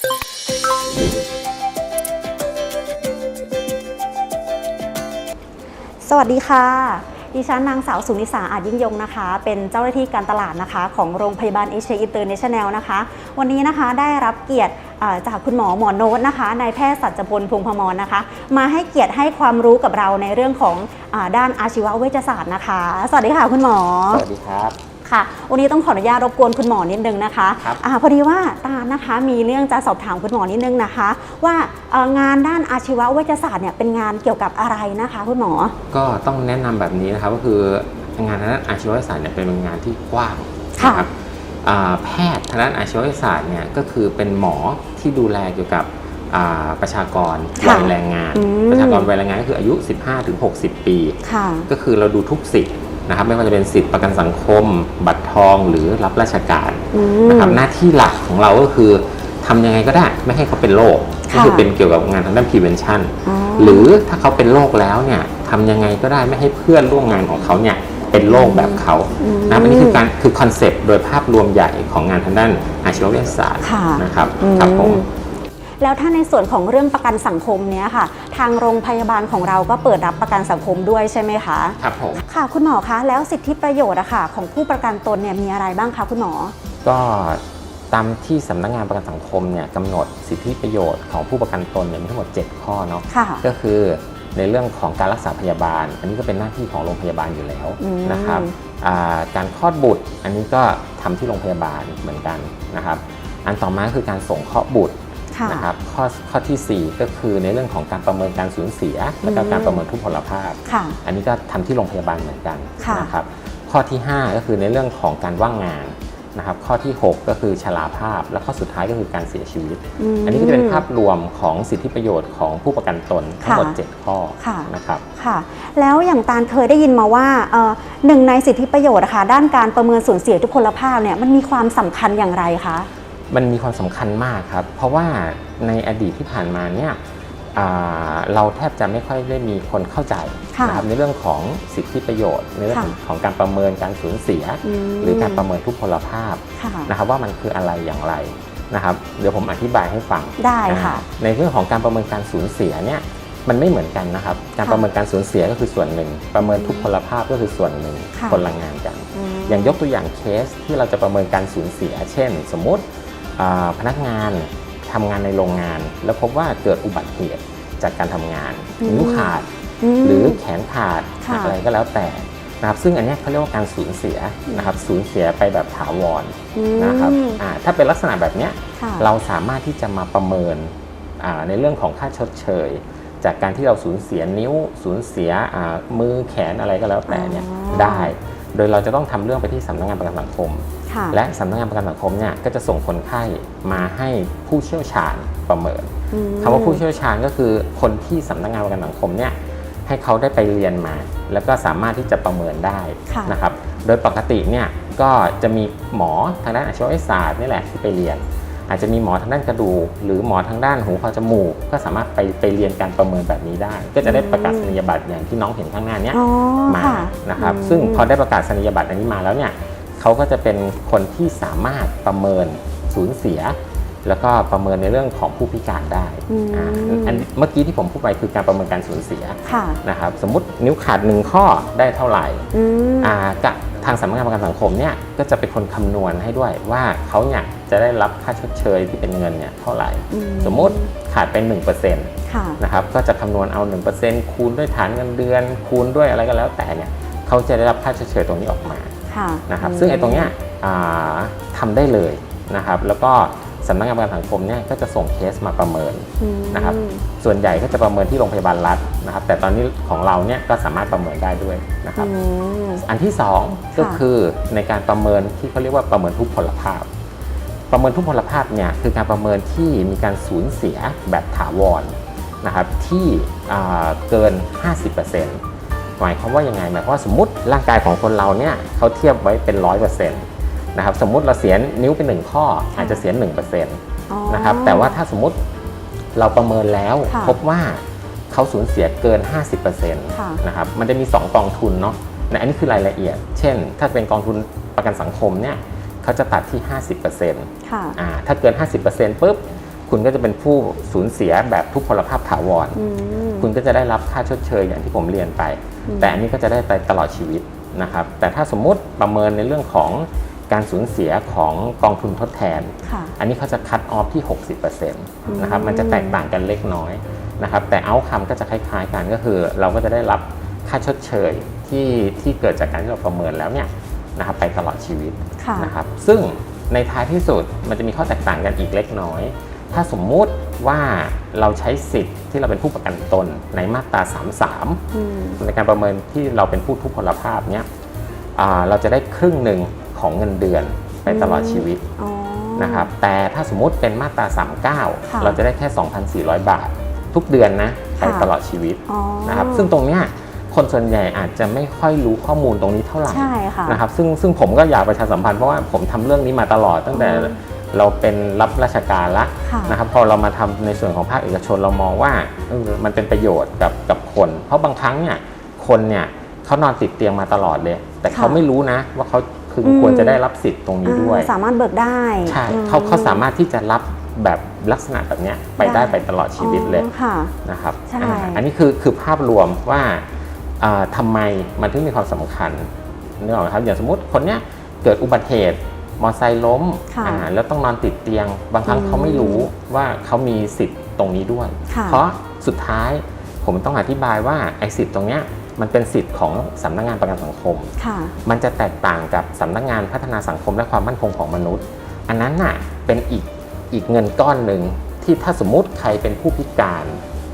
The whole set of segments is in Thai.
สวัสดีค่ะ ดิฉันนางสาวสุนิสาอาจยิ่งยงนะคะ เป็นเจ้าหน้าที่การตลาดนะคะ ของโรงพยาบาลเอเชียอินเตอร์เนชั่นแนลนะคะ วันนี้นะคะได้รับเกียรติจากคุณหมอหมอโน้ตนะคะนายแพทย์สัจพลพงพมรนะคะ มาให้เกียรติให้ความรู้กับเราในเรื่องของอด้านอาชีวเวชศาสตร์นะคะ สวัสดีค่ะคุณหมอ สวัสดีครับ ค่ะ วันนี้ต้องขออนุญาตรบกวนคุณหมอนิดนึงนะคะครับ อาพอดีว่าตาลนะคะมีเรื่องจะสอบถามคุณหมอนิดนึงนะคะ ว่าเอ่องานด้านอาชีวเวชศาสตร์เนี่ยเป็นงานเกี่ยวกับอะไรนะคะ คุณหมอ ก็ต้องแนะนำแบบนี้นะครับก็คืองานทางด้านอาชีวศาสตร์เนี่ยเป็นงานที่กว้างค่ะนะครับอ่าแพทย์ทางด้านอาชีวศาสตร์เนี่ยก็คือเป็นหมอที่ดูแลเกี่ยวกับอ่าประชากรค่ะวัยแรงงาน อืม ประชากรวัยแรงงานก็คืออายุ 15-60 ปี ค่ะ ก็คือเราดูทุกสิทธิ์ นะครับไม่ว่าจะเป็นสิทธิประกันสังคม บัตรทองหรือรับราชการอืมนะครับหน้าที่หลักของเราก็คือทำยังไงก็ได้ไม่ให้เขาเป็นโรคก็คือค่ะเป็นเกี่ยวกับงานทางด้าน prevention อ๋อหรือถ้าเขาเป็นโรคแล้วเนี่ยทำยังไงก็ได้ไม่ให้เพื่อนร่วมงานของเขาเนี่ยเป็นโรคแบบเขาอืมนะอันนี้คือการคือคอนเซปต์โดยภาพรวมใหญ่ของงานทางด้านอาชีววิทยาศาสตร์ค่ะนะครับอืมครับผม แล้วถ้าในส่วนของเรื่องประกันสังคมเนี้ยค่ะ ทางโรงพยาบาลของเราก็เปิดรับประกันสังคมด้วยใช่ไหมคะครับผมค่ะคุณหมอคะแล้วสิทธิประโยชน์อะค่ะ ของผู้ประกันตนเนี่ยมีอะไรบ้างคะคุณหมอ ก็ตามที่สำนักงานประกันสังคมเนี่ยกำหนดสิทธิประโยชน์ของผู้ประกันตนเนี่ยมีทั้งหมด 7 ข้อเนาะค่ะก็คือในเรื่องของการรักษาพยาบาล อันนี้ก็เป็นหน้าที่ของโรงพยาบาลอยู่แล้วอืมนะครับอ่าการคลอดบุตรอันนี้ก็ทำที่โรงพยาบาลเหมือนกันนะครับ อันต่อมาคือการส่งเคราะห์บุตรค่ะ นะครับข้อข้อทีสี่ 4 ก็คือในเรื่องของการประเมินการสูญเสีย และก็อืมการประเมินทุพพลภาพค่ะอันนี้ก็ทำที่โรงพยาบาลเหมือนกันค่ะนะครับข้อที่ 5 ก็คือในเรื่องของการว่างงานนะครับข้อที่ 6 ก็คือชราภาพ และข้อสุดท้ายก็คือการเสียชีวิตมอันนี้ก็จะเป็นภาพรวมของสิทธิประโยชน์ของผู้ประกันตนทั้งหมดค่ะ7ข้อค่ะนะครับค่ะแล้วอย่างตาลเคยได้ยินมาว่าเอ่อหนึ่งในสิทธิประโยชน์อะค่ะด้านการประเมินสูญเสียทุพพลภาพเนี่ยมันมีความสำคัญอย่างไรคะ มันมีความสำคัญมากครับ เพราะว่าในอดีตที่ผ่านมาเนี่ยอ่าเราแทบจะไม่ค่อยได้มีคนเข้าใจค่ะนะครับในเรื่องของสิทธิประโยชน์ ในเรื่องค่ะของการประเมินการสูญเสียมหรือการประเมินทุพพลภาพค่ะนะครับว่ามันคืออะไรอย่างไรนะครับ เดี๋ยวผมอธิบายให้ฟังได้ค่ะอ่าในเรื่องของการประเมินการสูญเสียเนี่ยมันไม่เหมือนกันนะครับ การค่ะประเมินการสูญเสียก็คือส่วนหนึ่ง ประเมินทุพพลภาพก็คือส่วนหนึ่งค่ะคนละงานกันมอย่างยกตัวอย่างเคสที่เราจะประเมินการสูญเสีย เช่น สมมุติอ่า พนักงานทำงานในโรงงาน แล้วพบว่าเกิดอุบัติเหตุจากการทำงานอืมนิ้วขาดมหรือแขนขาดค่ะอะไรก็แล้วแต่นะครับซึ่งอันเนี้ยเขาเรียกว่าการสูญเสียนะครับสูญเสียไปแบบถาวรอืมนะครับอ่าถ้าเป็นลักษณะแบบเนี้ยค่ะเราสามารถที่จะมาประเมินอ่าในเรื่องของค่าชดเชย จากการที่เราสูญเสียนิ้วสูญเสียอ่ามือแขนอะไรก็แล้วแต่เนี่ยอ๋อได้ โดยเราจะต้องทำเรื่องไปที่สำนักงานประกันสังคมค่ะ และสำนักงานประกันสังคมเนี่ยก็จะส่งคนไข้มาให้ผู้เชี่ยวชาญประเมินอืมคำว่าผู้เชี่ยวชาญก็คือคนที่สำนักงานประกันสังคมเนี่ยให้เขาได้ไปเรียนมา แล้วก็สามารถที่จะประเมินได้ค่ะนะครับ โดยปกติเนี่ยก็จะมีหมอทางด้านอาชีววิทยาศาสตร์นี่แหละที่ไปเรียน อาจจะมีหมอทางด้านกระดูกหรือหมอทางด้านหูคอจมูก ก็สามารถไปไปเรียนการประเมินแบบนี้ได้ ก็จะได้ประกาศนียบัตรอย่างที่น้องเห็นข้างหน้าเนี้ยอ๋อมาค่ะนะครับอืมซึ่งพอได้ประกาศนียบัตรอันนี้มาแล้วเนี่ย เขาก็จะเป็นคนที่สามารถประเมินสูญเสีย แล้วก็ประเมินในเรื่องของผู้พิการได้อืมอ่าอันเมื่อกี้ที่ผมพูดไปคือการประเมินการสูญเสียค่ะนะครับสมมตินิ้วขาดหนึ่งข้อได้เท่าไหร่อืมอ่ากะทางสำนักงานประกันสังคมเนี่ยก็จะเป็นคนคำนวณให้ด้วยว่าเขาเนี่ยจะได้รับค่าชดเชยที่เป็นเงินเนี่ยเท่าไหร่อืมสมมุติขาดเป็น1%นค่ะะครับก็จะคำนวณเอา 1%คูณด้วยฐานเงินเดือน คูณด้วยอะไรก็แล้วแต่เนี่ยเขาจะได้รับค่าชดเชยตรงนี้ออกมาค่ะ นะครับซึ่งไอ้ตรงเนี้ยอ่าทำได้เลยนะครับแล้วก็สำนักงานประกันสังคมเนี่ยก็จะส่งเคสมาประเมินอืมนะครับส่วนใหญ่ก็จะประเมินที่โรงพยาบาลรัฐนะครับ แต่ตอนนี้ของเราเนี่ยก็สามารถประเมินได้ด้วยนะครับอืมอันที่2ก็ค่ะคือในการประเมินที่เขาเรียกว่าประเมินทุพพลภาพ ประเมินทุพพลภาพเนี่ยคือการประเมินที่มีการสูญเสียแบบถาวรนะครับที่อ่าเกิน 50% หมายความว่ายังไงหมายความว่าสมมติร่างกายของคนเราเนี่ยเขาเทียบไว้เป็น100%นะครับสมมุติเราเสียนิ้วเป็นหนึ่งข้อ อาจจะเสีย1%อ๋อนะครับแต่ว่าถ้าสมมุติเราประเมินแล้วค่ะพบว่าเขาสูญเสียเกินค่ะ50%นะครับมันจะมี 2 กองทุนเนาะในอันนี้คือรายละเอียด เช่น ถ้าเป็นกองทุนประกันสังคมเนี่ยเขาจะตัดที่ 50%ค่ะอ่าถ้าเกิน 50%ปุ๊บ คุณก็จะเป็นผู้สูญเสียแบบทุพพลภาพถาวรอืมคุณก็จะได้รับค่าชดเชยอย่างที่ผมเรียนไปอืมแต่อันนี้ก็จะได้ไปตลอดชีวิตนะครับ แต่ถ้าสมมุติประเมินในเรื่องของการสูญเสียของกองทุนทดแทนค่ะอันนี้เขาจะคัดออฟที่ 60%นะครับอืมมันจะแตกต่างกันเล็กน้อยนะครับ แต่เอาคำก็จะคล้ายๆกันก็คือ เราก็จะได้รับค่าชดเชยที่ที่เกิดจากการที่เราประเมินแล้วเนี่ยนะครับไปตลอดชีวิตค่ะนะครับ ซึ่งในท้ายที่สุดมันจะมีข้อแตกต่างกันอีกเล็กน้อย ถ้าสมมุติว่าเราใช้สิทธิ์ที่เราเป็นผู้ประกันตนในมาตรา 33อืมในการประเมินที่เราเป็นผู้ทุพพลภาพเนี่ยอ่าเราจะได้ครึ่งหนึ่งของเงินเดือนไปตลอดชีวิตอ๋อนะครับแต่ถ้าสมมุติเป็นมาตราค่ะ39 เราจะได้แค่ 2,400 บาท ทุกเดือนนะไปค่ะตลอดชีวิตอ๋อนะครับซึ่งตรงเนี้ยคนส่วนใหญ่อาจจะไม่ค่อยรู้ข้อมูลตรงนี้เท่าไหร่ใช่ค่ะนะครับซึ่งซึ่งผมก็อยากประชาสัมพันธ์เพราะว่าผมทำเรื่องนี้มาตลอดตั้งแต่อืม เราเป็นรับราชการละค่ะนะครับพอเรามาทำในส่วนของภาคเอกชนเรามองว่าเออมันเป็นประโยชน์กับกับคน เพราะบางครั้งเนี่ยคนเนี่ยเขานอนติดเตียงมาตลอดเลย แต่เขาค่ะไม่รู้นะว่าเขาคืออมควรจะได้รับสิทธิ์ตรงนี้ด้วยอ่าสามารถเบิกได้ใช่อืมเขาเขาสามารถที่จะรับแบบลักษณะแบบเนี้ยไปได้ได้ไปตลอดชีวิตเลยอ๋อค่ะนะครับใช่อ่าอันนี้คือคือภาพรวมว่าอ่าทำไมมันถึงมีความสำคัญนึกออกไหมครับอย่างสมมติคนเนี้ยเกิดอุบัติเหตุ มอไซค์ล้มค่ะอ่าแล้วต้องนอนติดเตียง บางครั้งอืมเขาไม่รู้ว่าเขามีสิทธิ์ตรงนี้ด้วยค่ะเพราะสุดท้ายผมต้องอธิบายว่าไอ้สิทธิ์ตรงเนี้ยมันเป็นสิทธิ์ของสำนักงานประกันสังคมค่ะมันจะแตกต่างกับสำนักงานพัฒนาสังคมและความมั่นคงของมนุษย์ อันนั้นน่ะเป็นอีกอีกเงินก้อนหนึ่งที่ถ้าสมมุติใครเป็นผู้พิการ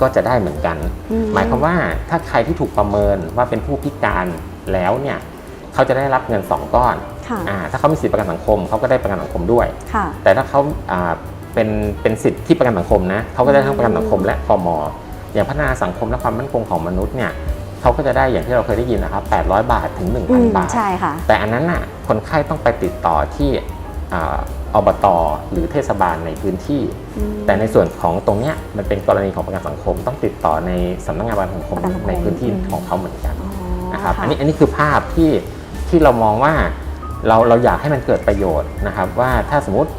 ก็จะได้เหมือนกันอืมหมายความว่าถ้าใครที่ถูกประเมินว่าเป็นผู้พิการแล้วเนี่ยเขาจะได้รับเงิน 2 ก้อน ค่ะอ่าถ้าเขามีสิทธิประกันสังคมเขาก็ได้ประกันสังคมด้วย ค่ะ แต่ถ้าเขาอ่าเป็นเป็นสิทธิที่ประกันสังคมนะเขาก็ได้ทั้งประกันสังคมและพมอย่างพัฒนาสังคมและความมั่นคงของมนุษย์เนี่ยเขาก็จะได้อย่างที่เราเคยได้ยินนะครับ 800 บาทถึง อืม1,000 บาท ใช่ค่ะ แต่อันนั้นน่ะคนไข้ต้องไปติดต่อที่อ่าอบตหรือเทศบาลในพื้นที่ อืม แต่ในส่วนของตรงเนี้ยมันเป็นกรณีของประกันสังคม ต้องติดต่อในสำนักงานประกันสังคมประกันสังคม ในพื้นที่อืมของเขาเหมือนกันอ๋อนะครับค่ะอันนี้อันนี้คือภาพที่ที่เรามองว่า เราเราอยากให้มันเกิดประโยชน์นะครับ ว่าถ้าสมมติ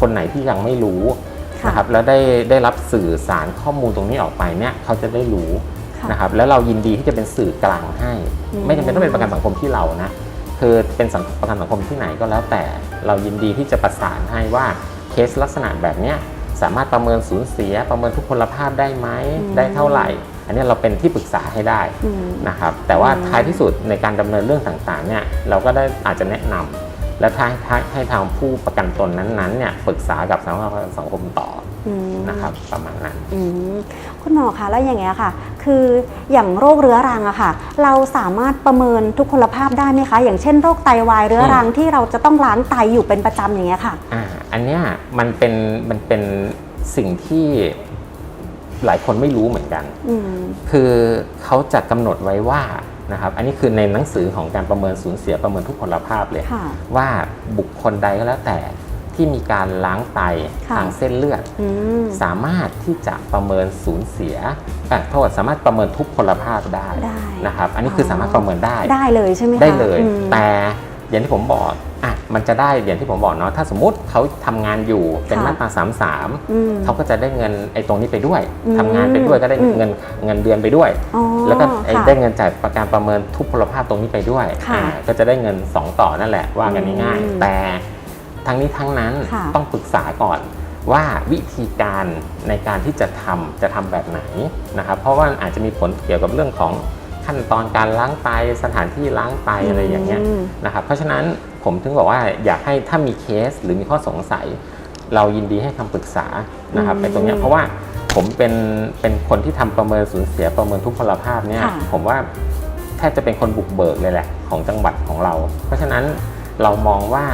คนไหนที่ยังไม่รู้ค่ะนะครับแล้วได้ได้รับสื่อสารข้อมูลตรงนี้ออกไปเนี่ยเขาจะได้รู้ค่ะนะครับแล้วเรายินดีที่จะเป็นสื่อกลางให้อืมไม่จำเป็นต้องเป็นประกันสังคมที่เรานะคือเป็นสังประกันสังคมที่ไหนก็แล้วแต่เรายินดีที่จะประสานให้ว่าเคสลักษณะแบบเนี้ยสามารถประเมินสูญเสียประเมินทุกพลภาพได้ไหมอืมได้เท่าไหร่ อันนี้เราเป็นที่ปรึกษาให้ได้อืมนะครับแต่ว่าอืมท้ายที่สุดในการดำเนินเรื่องต่างๆเนี่ยเราก็ได้อาจจะแนะนำและท้ายท้ายให้ทางผู้ประกันตนนั้นๆเนี่ยปรึกษากับสำนักงานประกันสังคมต่ออืมนะครับประมาณนั้นอืมคุณหมอคะแล้วอย่างเงี้ยค่ะ คืออย่างโรคเรื้อรังอะค่ะ เราสามารถประเมินทุกพลภาพได้ไหมคะ อย่างเช่นโรคไตวายเรื้อรังที่เราจะต้องล้างไตอยู่เป็นประจำอย่างเงี้ยค่ะอ่าอันเนี้ยมันเป็นมันเป็นสิ่งที่ หลายคนไม่รู้เหมือนกันอืมคือเขาจะกำหนดไว้ว่านะครับ อันนี้คือในหนังสือของการประเมินสูญเสียประเมินทุกพลภาพเลยค่ะว่าบุคคลใดก็แล้วแต่ที่มีการล้างไตค่ะทางเส้นเลือดอืมสามารถที่จะประเมินสูญเสียอะโทษสามารถประเมินทุกพลภาพได้ได้นะครับ อันนี้คือสามารถประเมินได้ได้เลยใช่ไหมคะได้เลยอืมแต่ อย่างที่ผมบอกอะมันจะได้อย่างที่ผมบอกเนาะถ้าสมมุติเขาทำงานอยู่เป็นค่ะมาตราสามสามอืมเขาก็จะได้เงินไอ้ตรงนี้ไปด้วยอืมทำงานไปด้วยก็ได้อืมเงินเงินเดือนไปด้วยอ๋อแล้วก็ไอ้ค่ะได้เงินจากประการประเมินทุกพลภาพตรงนี้ไปด้วยค่ะอ่าก็จะได้เงิน 2 ต่อนั่นแหละว่ากันง่ายอืมๆแต่ทั้งนี้ทั้งนั้นค่ะต้องปรึกษาก่อนว่าวิธีการในการที่จะทำจะทำแบบไหนนะครับเพราะว่าอาจจะมีผลเกี่ยวกับเรื่องของ ขั้นตอนการล้างไตสถานที่ล้างไตอะไรอย่างเงี้ยมนะครับเพราะฉะนั้นผมถึงบอกว่าอยากให้ถ้ามีเคสหรือมีข้อสงสัย เรายินดีให้คำปรึกษานะครับอืมไปตรงเนี้ยเพราะว่าผมเป็นเป็นคนที่ทำประเมินสูญเสียประเมินทุกพลภาพเนี่ยค่ะผมว่าแทบจะเป็นคนบุกเบิกเลยแหละของจังหวัดของเรา เพราะฉะนั้นเรามองว่า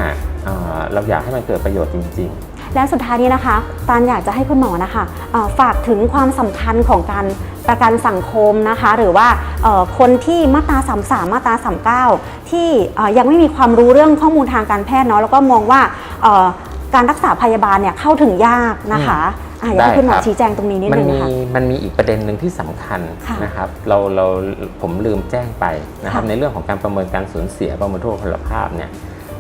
เอ่อเราอยากให้มันเกิดประโยชน์จริง และสุดท้ายนี้นะคะตานอยากจะให้คุณหมอนะคะเอ่อฝากถึงความสำคัญของการประกันสังคมนะคะ หรือว่าเอ่อคนที่มาตรา33มาตรา39ที่เอ่อยังไม่มีความรู้เรื่องข้อมูลทางการแพทย์เนาะแล้วก็มองว่าเอ่อการรักษาพยาบาลเนี่ยเข้าถึงยากนะคะอะอยากให้คุณหมอได้ครับชี้แจงตรงนี้นิดๆมันนึงมีค่ะมันมีอีกประเด็นหนึ่งที่สำคัญค่ะนะครับ เราเราผมลืมแจ้งไปนะครับค่ะในเรื่องของการประเมินการสูญเสียประเมินทุพพลภาพเนี่ย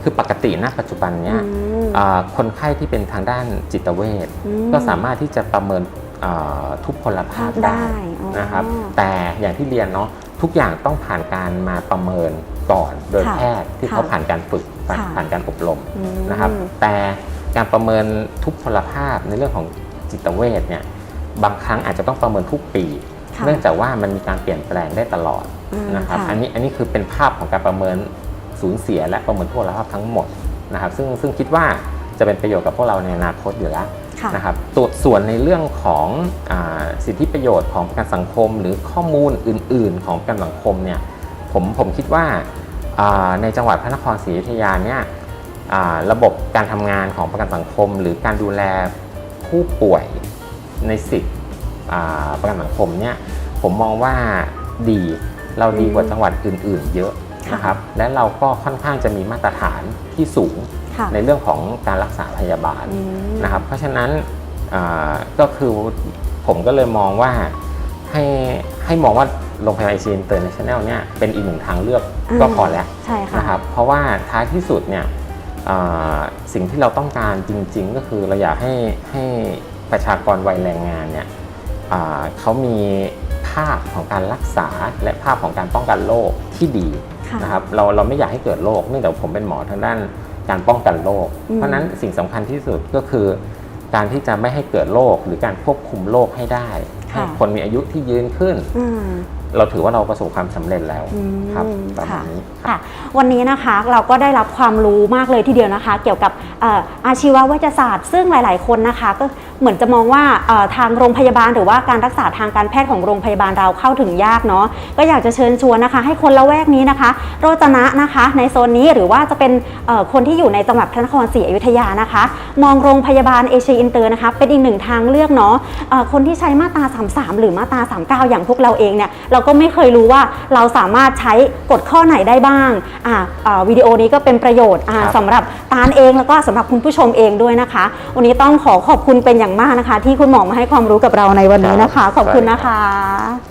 คือปกติณปัจจุบันเนี้ยอืมอ่าคนไข้ที่เป็นทางด้านจิตเวชอืก็สามารถที่จะประเมินอ่าทุพพลภาพได้ได้อ๋อนะครับ แต่อย่างที่เรียนเนาะทุกอย่างต้องผ่านการมาประเมินก่อนโดยค่ะแพทย์ที่ค่ะเขาผ่านการฝึกผ่านค่ะผ่านการอบรมอืมนะครับ แต่การประเมินทุพพลภาพในเรื่องของจิตเวชเนี่ยบางครั้งอาจจะต้องประเมินทุกปีค่ะเนื่องจากว่ามันมีการเปลี่ยนแปลงได้ตลอดอืมนะครับค่ะอันนี้อันนี้คือเป็นภาพของการประเมิน สูญเสียและประเมินทุพพลภาพทั้งหมดนะครับซึ่งซึ่งคิดว่าจะเป็นประโยชน์กับพวกเราในอนาคตอยู่แล้วค่ะนะครับตัวส่วนในเรื่องของอาสิทธิประโยชน์ของประกันสังคม หรือข้อมูลอื่น ๆ ของประกันสังคมเนี่ยผมผมคิดว่าอ่าในจังหวัดพระนครศรีอยุธยาเนี่ยอ่าระบบการทำงานของประกันสังคม หรือการดูแลผู้ป่วยในสิทธิอ่าประกันสังคมเนี่ยผมมองว่าดีเราดีกว่าจังหวัดอื่น ๆ เยอะ นะครับและเราก็ค่อนข้างจะมีมาตรฐานที่สูงค่ะในเรื่องของการรักษาพยาบาลอืมนะครับเพราะฉะนั้นอ่าก็คือผมก็เลยมองว่าให้ให้มองว่าโรงพยาบาลเอเชียอินเตอร์เนชั่นแนลเนี่ยเป็นอีกหนึ่งทางเลือกก็พอแล้วใช่ค่ะนะครับเพราะว่าท้ายที่สุดเนี่ยอ่าสิ่งที่เราต้องการจริง ๆ ก็คือเราอยากให้ให้ประชากรวัยแรงงานเนี่ยอ่าเขามีภาพของการรักษาและภาพของการป้องกันโรคที่ดีค่ะ นะครับเราเราไม่อยากให้เกิดโรคเนื่องจากผมเป็นหมอทางด้านการป้องกันโรคอืมเพราะฉะนั้นสิ่งสำคัญที่สุดก็คือ การที่จะไม่ให้เกิดโรคหรือการควบคุมโรคให้ได้ให้คนมีอายุที่ยืนขึ้นอืมเราถือว่าเราประสบความสำเร็จแล้วอืมครับประมาค่ะณนี้ค่ะ วันนี้นะคะเราก็ได้รับความรู้มากเลยทีเดียวนะคะ เกี่ยวกับเอ่ออาชีวเวชศาสตร์ ซึ่งหลาย ๆ คนนะคะก็ เหมือนจะมองว่าเอ่อทางโรงพยาบาล หรือว่าการรักษาทางการแพทย์ของโรงพยาบาลเราเข้าถึงยากเนาะก็อยากจะเชิญชวนนะคะ ให้คนละแวกนี้นะคะ โรจนะนะคะ ในโซนนี้หรือว่าจะเป็นเอ่อคนที่อยู่ในจังหวัดพระนครศรีอยุธยานะคะ มองโรงพยาบาลเอเชียอินเตอร์นะคะเป็นอีกหนึ่งทางเลือกเนาะเอ่อคนที่ใช้มาตรา 33 หรือมาตรา 39 อย่างพวกเราเองเนี่ยเราก็ไม่เคยรู้ว่าเราสามารถใช้กฎข้อไหนได้บ้างอ่าอ่าวิดีโอนี้ก็เป็นประโยชน์อ่าครับสำหรับตาลเองแล้วก็สำหรับคุณผู้ชมเองด้วยนะคะ วันนี้ต้องขอขอบคุณเป็นอย่างมากนะคะ ที่คุณหมอมาให้ความรู้กับเราในวันนี้นะคะครับขอบคุณสวัสดีนะครัคะ